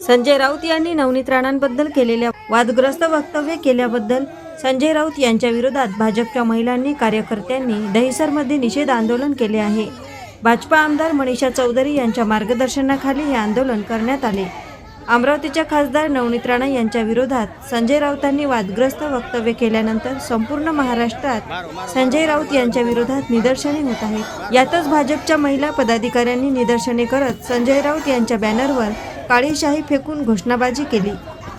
संजय राऊत यांनी नवनीत राणांबद्दल केलेल्या वादग्रस्त वक्तव्य केल्याबद्दल संजय राऊत यांच्या विरोधात भाजपच्या महिलांनी कार्यकर्त्यांनी दहिसरमध्ये निषेध आंदोलन केले आहे. भाजपा आमदार मनीषा चौधरी यांच्या मार्गदर्शनाखाली हे आंदोलन करण्यात आले. अमरावतीच्या खासदार नवनीत राणा यांच्या विरोधात संजय राऊतांनी वादग्रस्त वक्तव्य केल्यानंतर संपूर्ण महाराष्ट्रात संजय राऊत यांच्या विरोधात निदर्शने होत आहेत. यातच भाजपच्या महिला पदाधिकाऱ्यांनी निदर्शने करत संजय राऊत यांच्या बॅनरवर काळी शाही फेकून घोषणाबाजी केली.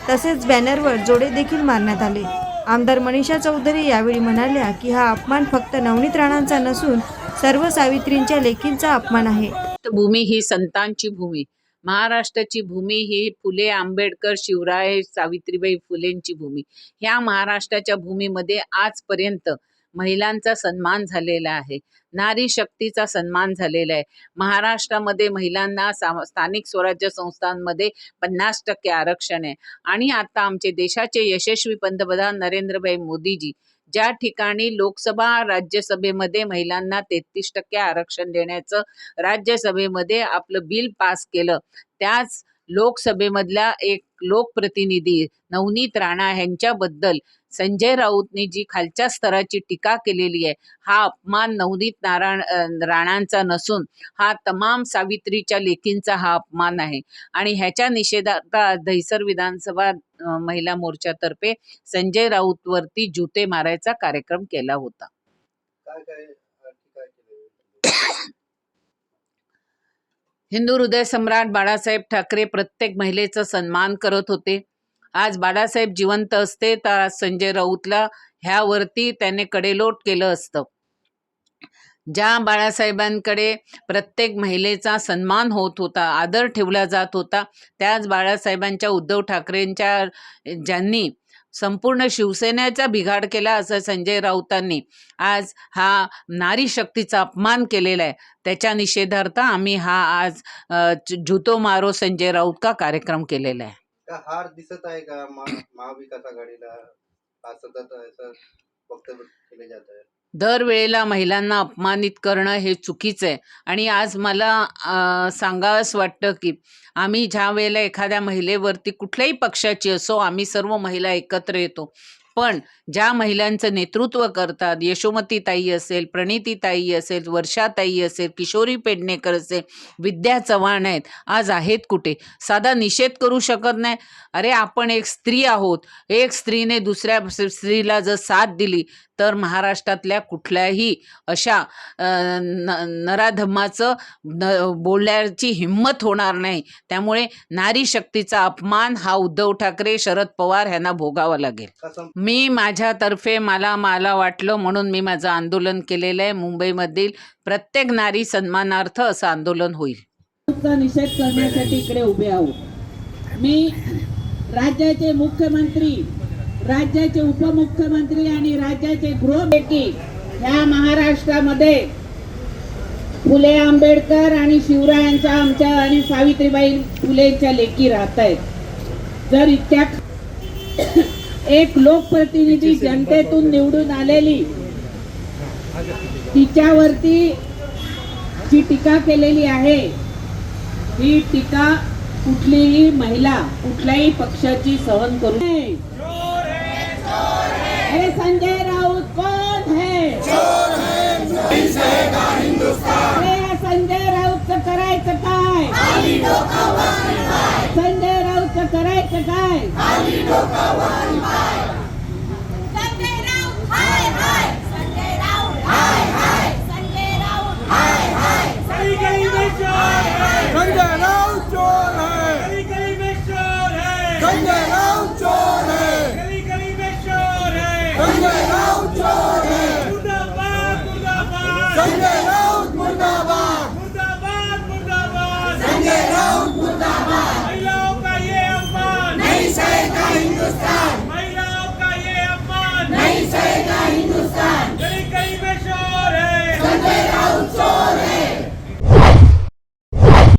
तसेच बॅनरवर जोडे देखील मारण्यात आले. आमदार मनीषा चौधरी यावेळी म्हणाल्या की हा अपमान फक्त नवनीत राणांचा नसून सर्व सावित्रींच्या लेखींचा अपमान आहे. भूमी ही संतांची भूमी. महाराष्ट्राची भूमी ही फुले आंबेडकर शिवराय सावित्रीबाई फुलेंची भूमी. ह्या महाराष्ट्राच्या भूमीमध्ये आजपर्यंत महिलांचा सन्मान झालेला आहे. नारी शक्तीचा सन्मान झालेला आहे. महाराष्ट्रामध्ये महिलांना सा- स्थानिक स्वराज्य संस्थांमध्ये पन्नास टक्के आरक्षण आहे. आणि आता आमचे देशाचे यशस्वी पंतप्रधान नरेंद्रभाई मोदीजी ज्या ठिकाणी लोकसभा राज्यसभेमध्ये महिलांना तेहतीस टक्के आरक्षण देण्याचं राज्यसभेमध्ये आपलं बिल पास केलं त्याच लोकसभेमधल्या एक लोकप्रतिनिधी नवनीत राणा यांच्याबद्दल संजय राऊतनी जी खालच्या स्तराची टीका केलेली आहे हा अपमान नवनीत नारायण राणांचा नसून हा तमाम सावित्रीच्या लेकींचा हा अपमान आहे. आणि ह्याच्या निषेधार्थ दहिसर विधानसभा महिला मोर्चातर्फे संजय राऊतवरती जुते मारायचा कार्यक्रम केला होता. हिंदू हृदय सम्राट बाळासाहेब ठाकरे प्रत्येक महिलेचा सन्मान करत होते. आज बाळासाहेब जिवंत असते तर आज संजय राऊतला ह्यावरती त्याने कडेलोट केलं असतं. ज्या बाळासाहेबांकडे प्रत्येक महिलेचा सन्मान होत होता आदर ठेवला जात होता त्याच बाळासाहेबांच्या उद्धव ठाकरेंच्या ज्यांनी संपूर्ण शिवसेनेचा बिघाड केला असं संजय राऊतांनी आज हा नारी शक्तीचा अपमान केलेला आहे. त्याच्या निषेधार्थ आम्ही हा आज झुतो मारो संजय राऊत का कार्यक्रम केलेला आहे. का हार दिसत आहे का? महा- महाविकास आघाडीला? हा सतत असं वक्तव्य केले जात आहे? दरवेळेला महिलांना अपमानित करणं हे चुकीचं आहे. आणि आज मला अ, सांगावंच वाटतं की आम्ही ज्या वेळेला एखाद्या महिलेवरती कुठल्याही पक्षाची असो आम्ही सर्व महिला एकत्र येतो. पण ज्या महिलांचं नेतृत्व करतात यशोमती ताई असेल प्रणिती ताई असेल वर्षाताई असेल किशोरी पेडणेकर असेल विद्या चव्हाण आहेत आज आहेत कुठे? साधा निषेध करू शकत नाही. अरे आपण एक स्त्री आहोत. एक स्त्रीने दुसऱ्या स्त्रीला जर साथ दिली तर महाराष्ट्रातल्या कुठल्याही अशा न नराधमाचं न बोलण्याची हिंमत होणार नाही. त्यामुळे नारी शक्तीचा अपमान हा उद्धव ठाकरे शरद पवार यांना भोगावा लागेल. मी माझ्यातर्फे मला मला वाटलं म्हणून मी माझं आंदोलन केलेलं आहे. मुंबईमधील प्रत्येक नारी सन्मानार्थ असं आंदोलन होईल. निषेध करण्यासाठी इकडे उभे आहोत. मी राज्याचे मुख्यमंत्री राज्याचे उपमुख्यमंत्री आणि राज्याचे गृहमंत्री ह्या महाराष्ट्रामध्ये फुले आंबेडकर आणि शिवरायांच्या आमच्या आणि सावित्रीबाई फुलेंच्या लेकी राहत आहेत जर इतक्या एक लोकप्रतिनिधी जनतेतून निवडून आलेली तिच्यावरती जी टीका केलेली आहे ही टीका कुठलीही महिला कुठल्याही पक्षाची सहन करू नये. हे संजय राऊत कौन है? हे? या संजय राऊतचं करायचं काय? संजय राऊतचं करायचं काय?